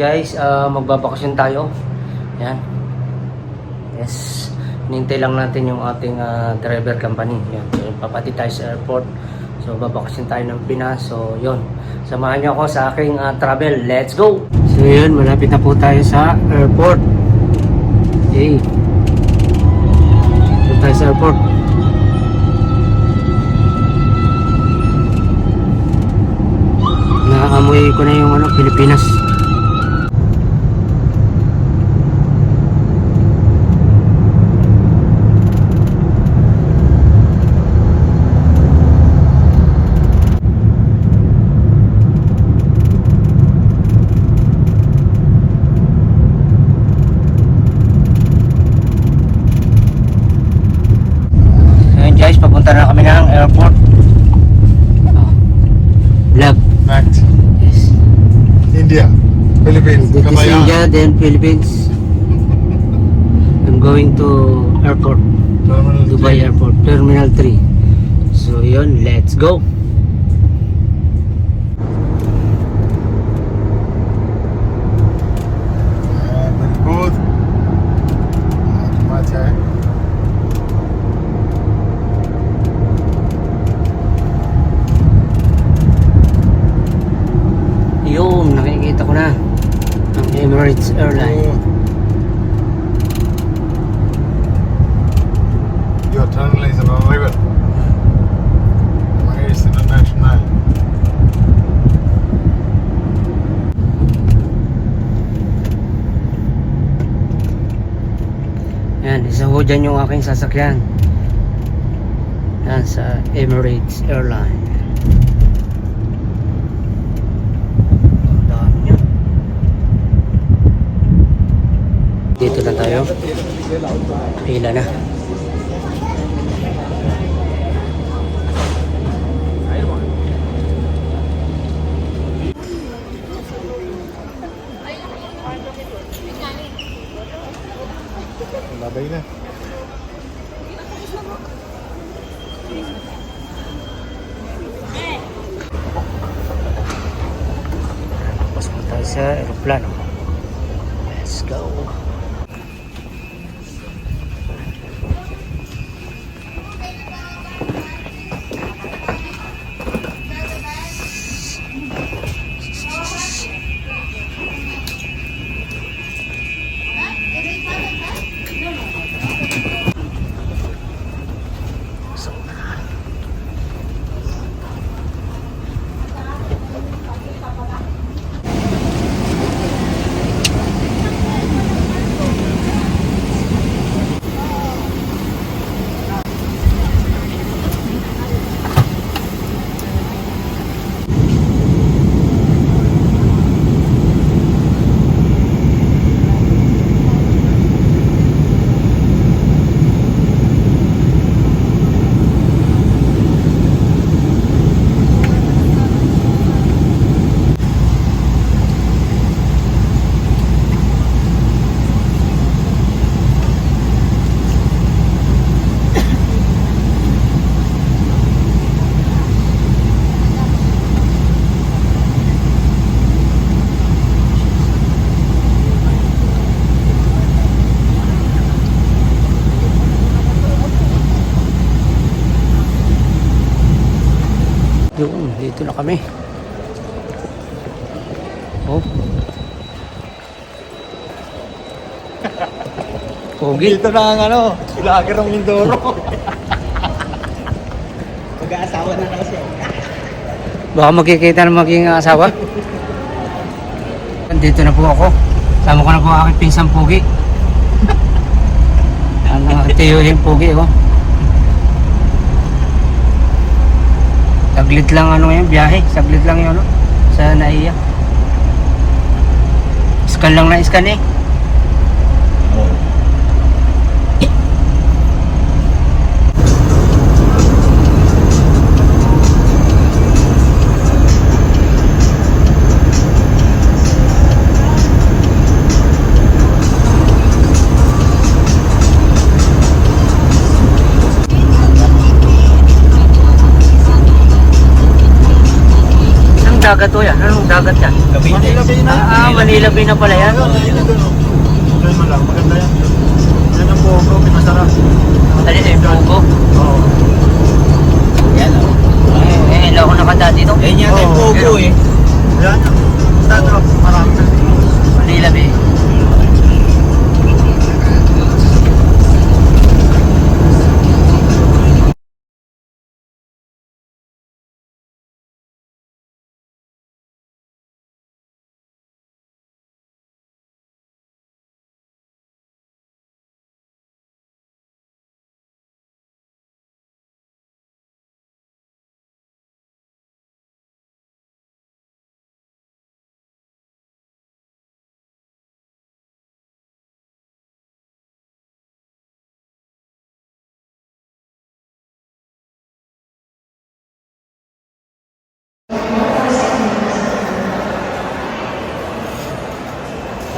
guys, uh, magbabakasyon tayo. Yan. Yes. Nintay lang natin yung ating ah, driver company. Yan. So, papati tayo sa airport. So, babakasyon tayo ng Pinas. So, yun. Samahan niyo ako sa aking ah, travel. Let's go! So, yun. Malapit na po tayo sa airport. Okay. Ito tayo sa airport. Naamoy ko na yung ano, Pilipinas. So yun guys, papunta na kami ng airport. Oh. Vlog. Back Yes. India, Philippines, This is Kabayan. India, then Philippines. I'm going to airport, Terminal Dubai. Airport, Terminal 3. So yun, let's go! Ah, very good. Not much, eh? Yun, nakikita ko na ang Emirates Airline. Oh. Your terminal is on arrival. Mine is international. Yan, isa ho dyan yung aking sasakyan. Yan, sa Emirates Airline. Dito na tayo. Pila na. Sa aeroplano. Kami. Oh. Pogi. Dito na ang ano, ilager ng Mindoro. Mag-aasawa na daw siya. Baka magkikita ng maging asawa. Dito na po ako. Sama ko na po ang aking pinsang Pogi. Ang uh, tiyuhin Pogi, oh. Saglit lang ano yan, biyahe. Saglit lang yun, ano, sa naiya. Scan lang na scan eh. Dagat to yan? Anong dagat yan? Manila Bay na. Ah, Manila Bay na pala yan. Diyan mo lang, maganda yan. Yan ang pogo, pinasarap. Madali na yung Pogo. Oo. Yan o. Eh, eh, hindi ako nakadati no? Yan yata yung Oo, Pogo eh. Yan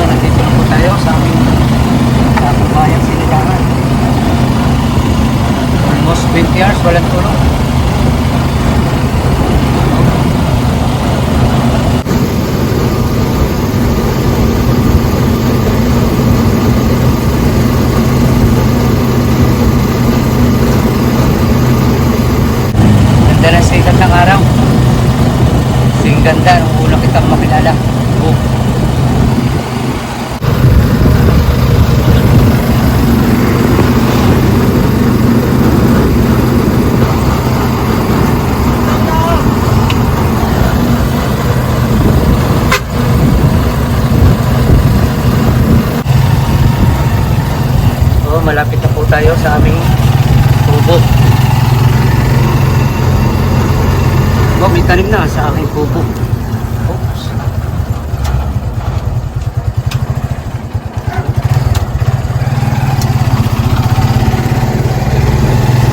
So, nandito na po tayo sa aming sa bayan sinilangan. Almost 20 years, walang tulog. Ganda ng sikat ng araw. Ganda nung una kitang makilala. Oh. Oh, malapit na po tayo sa aming tubo. Oh, may tanim na sa aking tubo. Oops.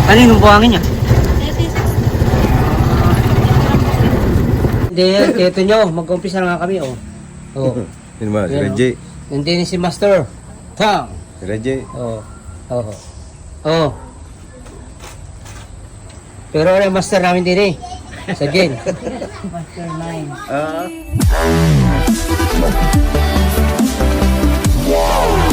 Ano yung buhangin niya? Hindi, ito nyo, mag-umpisa na nga kami, oh. Oh. Yun ba, si Reggie. Nandiyan si Master. Tang. Reggie. Oo. Oo. Oo. Pero ano yung master namin din eh. Sagin. Mastermind. Uh. Wow.